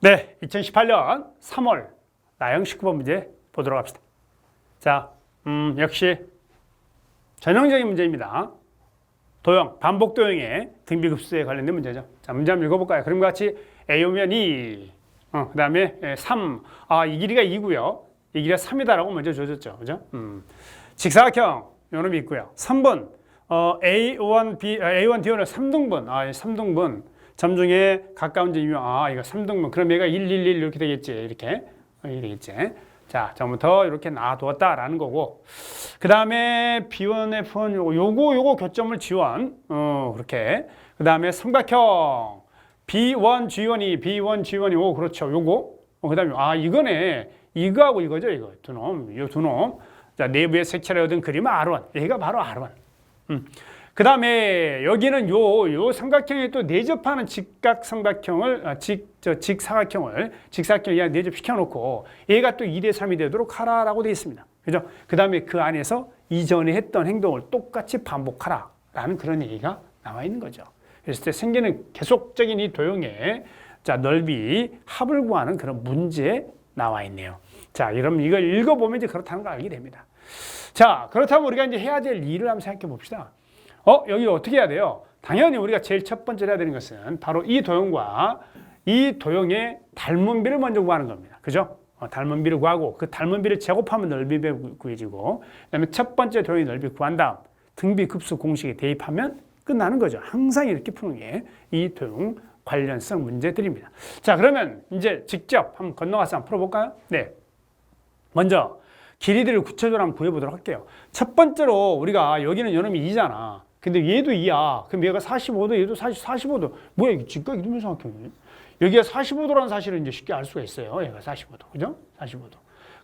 네, 2018년 3월 나영 19번 문제 보도록 합시다. 자, 음, 역시 전형적인 문제입니다. 도형, 반복 도형의 등비급수에 관련된 문제죠. 자, 문제 한번 읽어볼까요? 그림과 같이 A 오면 2, 어, 그 다음에 3, 아, 이 길이가 2고요. 이 길이가 3이다라고 먼저 줘줬죠. 그죠? 음. 직사각형, 요 놈이 있고요. 3번, 어, A1, B, 아, A1, D1을 3등분, 아, 3등분. 점 중에 가까운 점이면, 아, 이거 3등분. 그럼 얘가 1, 1, 1 이렇게 되겠지. 이렇게. 어, 이렇게 되겠지. 자, 처음부터 이렇게 놔두었다라는 거고. 그 다음에 B1, F1, 요거, 요거, 요거 교점을 지원. 어, 그렇게. 그 다음에 삼각형. B1, G1이, B1, G1이, 오, 그렇죠. 요거. 어, 그 다음에, 아, 이거네. 이거하고 이거죠, 이거. 두 놈. 요 두 놈. 자, 내부의 색채를 얻은 그림은 R1. 얘가 바로 R1. 음. 그 다음에 여기는 요, 요 삼각형에 또 내접하는 직각 삼각형을, 아, 직, 저, 직사각형을, 그냥 내접시켜 놓고 얘가 또 2대 3이 되도록 하라라고 되어 있습니다. 그죠? 그 다음에 그 안에서 이전에 했던 행동을 똑같이 반복하라. 라는 그런 얘기가 나와 있는 거죠. 그랬을 때 생기는 계속적인 이 도형의 자, 넓이 합을 구하는 그런 문제 나와 있네요. 자, 여러분 이걸 읽어보면 이제 그렇다는 걸 알게 됩니다. 자, 그렇다면 우리가 이제 해야 될 일을 한번 생각해 봅시다. 어, 여기 어떻게 해야 돼요? 당연히 우리가 제일 첫 번째로 해야 되는 것은 바로 이 도형과 이 도형의 닮은 비를 먼저 구하는 겁니다. 그죠? 어, 닮은 비를 구하고 그 닮은 비를 제곱하면 넓이가 구해지고 그다음에 첫 번째 도형의 넓이 구한 다음 등비 급수 공식에 대입하면 끝나는 거죠. 항상 이렇게 푸는 게 이 도형 관련성 문제들입니다. 자, 그러면 이제 직접 한번 건너가서 한번 풀어볼까요? 네. 먼저 길이들을 구체적으로 한번 구해보도록 할게요. 첫 번째로 우리가 여기는 요놈이 2잖아. 근데 얘도 2야. 그럼 얘가 45도, 얘도 40, 45도. 뭐야, 이게 직각 이동면 삼각형이 여기가 45도라는 사실을 이제 쉽게 알 수가 있어요. 얘가 45도. 그죠? 45도.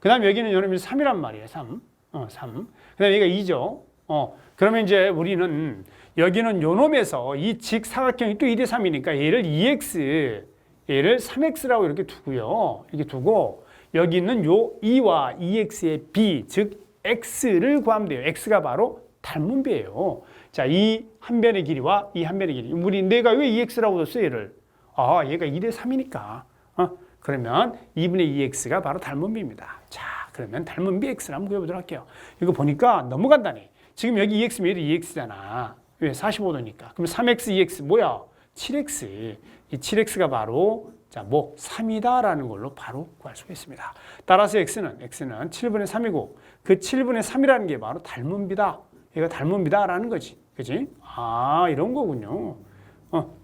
그 다음에 여기는 요놈이 3이란 말이에요. 3. 어, 3. 그 다음에 얘가 2죠. 어, 그러면 이제 우리는 여기는 요 놈에서 이 직사각형이 또 2대 3이니까 얘를 2x, 얘를 3x라고 이렇게 두고요. 이렇게 두고 여기 있는 요 2와 2x의 b, 즉 x를 구하면 돼요. x가 바로 닮은 비예요. 자, 이 한 변의 길이와 이 한 변의 길이. 우리 내가 왜 2x라고 뒀어 얘를? 아, 얘가 2대 3이니까. 어? 그러면 2분의 2x가 바로 닮은 비입니다. 자, 그러면 닮은 비 x를 한번 구해보도록 할게요. 이거 보니까 너무 간단해. 지금 여기 2x면 얘도 2x잖아. 왜? 45도니까. 그럼 3x, 2x 뭐야? 7x. 이 7x가 바로 자, 뭐 3이다라는 걸로 바로 구할 수가 있습니다. 따라서 x는 x는 7분의 3이고 그 7분의 3이라는 게 바로 닮은 비다. 얘가 닮은 비다라는 거지. 그지? 아, 이런 거군요. 어.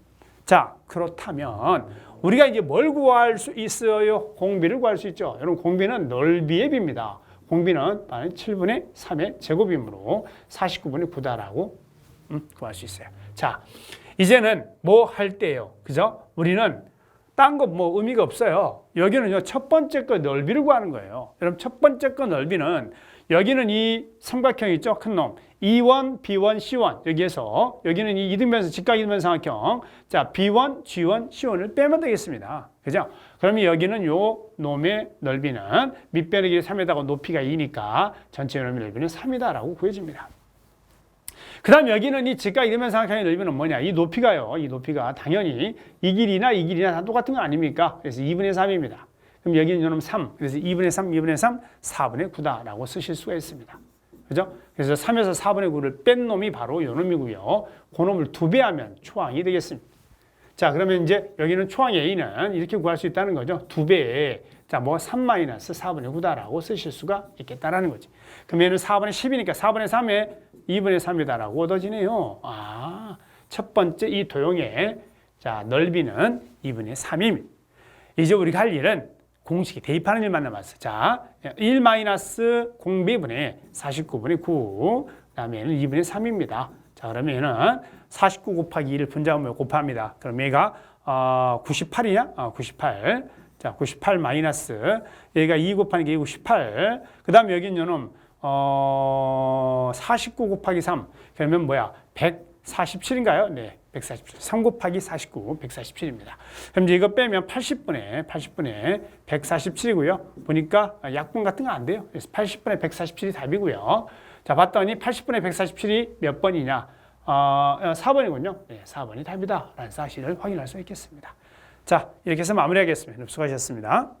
자, 그렇다면 우리가 이제 뭘 구할 수 있어요? 공비를 구할 수 있죠. 여러분 공비는 넓이의 비입니다. 공비는 7분의 3의 제곱이므로 49분의 9다라고 음, 구할 수 있어요. 자, 이제는 뭐 할 때요. 그죠? 우리는 딴 거 뭐 의미가 없어요. 여기는요, 첫 번째 거 넓이를 구하는 거예요. 여러분, 첫 번째 거 넓이는 여기는 이 삼각형 있죠? 큰 놈. E1, B1, C1. 여기에서 여기는 이 이등변에서 직각 이등변 삼각형. 자, B1, G1, C1을 빼면 되겠습니다. 그죠? 그러면 여기는 요 놈의 넓이는 밑변의 길이 3이다고 높이가 2니까 전체 놈의 넓이는 3이다라고 구해집니다. 그 다음 여기는 이 직각 이등변 삼각형의 넓이는 뭐냐? 이 높이가요. 이 높이가 당연히 이 길이나 이 길이나 다 똑같은 거 아닙니까? 그래서 2분의 3입니다. 그럼 여기는 요놈 3. 그래서 2분의 3, 2분의 3, 4분의 9다라고 쓰실 수가 있습니다. 그죠? 그래서 3에서 4분의 9를 뺀 놈이 바로 요 놈이고요. 그 놈을 두 배 하면 초항이 되겠습니다. 자, 그러면 이제 여기는 초항 A는 이렇게 구할 수 있다는 거죠. 두 배. 자, 뭐 3-4분의 9다라고 쓰실 수가 있겠다라는 거지. 그러면 얘는 4분의 10이니까 4분의 3에 2분의 3이다라고 얻어지네요. 아, 첫 번째 이 도형의 자, 넓이는 2분의 3입니다. 이제 우리가 할 일은 공식에 대입하는 일만 남았어. 자, 1 마이너스 공비분의 49분의 9. 그 다음에 얘는 2분의 3입니다. 자, 그러면 얘는 49 곱하기 2를 분자하면 곱합니다. 그럼 얘가 어, 98이냐? 어, 98. 자, 98 마이너스 얘가 2 곱하기 2 98. 그 다음에 여기는 요놈 어, 49 곱하기 3. 그러면 뭐야? 147인가요? 네. 147. 3 곱하기 49, 147입니다. 그럼 이제 이거 빼면 80분의, 80분의 147이고요. 보니까 약분 같은 거 안 돼요. 그래서 80분의 147이 답이고요. 자, 봤더니 80분의 147이 몇 번이냐? 어, 4번이군요. 네, 4번이 답이다. 라는 사실을 확인할 수 있겠습니다. 자, 이렇게 해서 마무리하겠습니다. 수고하셨습니다.